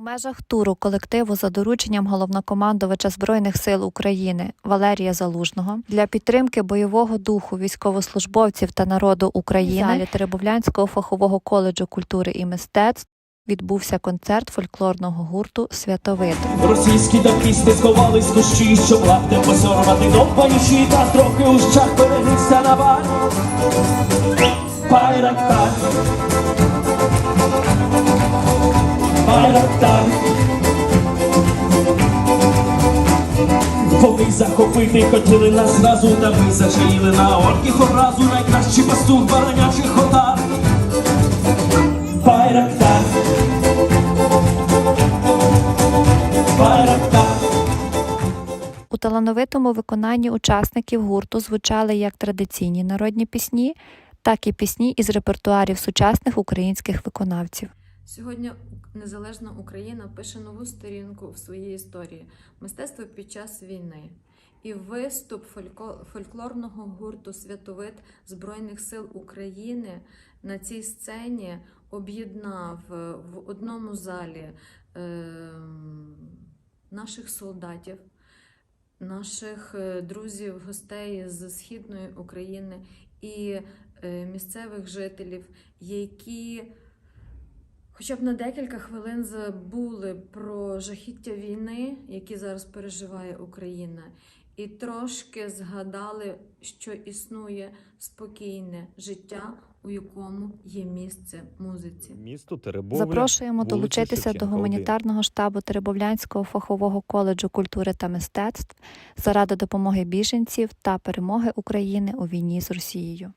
У межах туру колективу за дорученням головнокомандувача Збройних сил України Валерія Залужного для підтримки бойового духу військовослужбовців та народу України в залі Теребовлянського фахового коледжу культури і мистецтв відбувся концерт фольклорного гурту Святовид. Російські танкісти сховались в кущі, щоб лаптем посорвати довбані щита, трохи у щах перенісся на бар. Байрактар. Вони захопити хотіли нас зразу, та ми зачаїли на орків образу найкращий пастух баранячих отар. Байрактар. Байрактар. У талановитому виконанні учасників гурту звучали як традиційні народні пісні, так і пісні із репертуарів сучасних українських виконавців. Сьогодні незалежна Україна пише нову сторінку в своїй історії мистецтво під час війни. І виступ фольклорного гурту Святовид Збройних сил України на цій сцені об'єднав е, в одному залі ем, наших солдатів, наших е, друзів, гостей з Східної України і е, місцевих жителів, які хоча б на декілька хвилин забули про жахіття війни, які зараз переживає Україна, і трошки згадали, що існує спокійне життя, у якому є місце музиці. Місто Теребовля. Запрошуємо долучитися до гуманітарного штабу Теребовлянського фахового коледжу культури та мистецтв заради допомоги біженців та перемоги України у війні з Росією.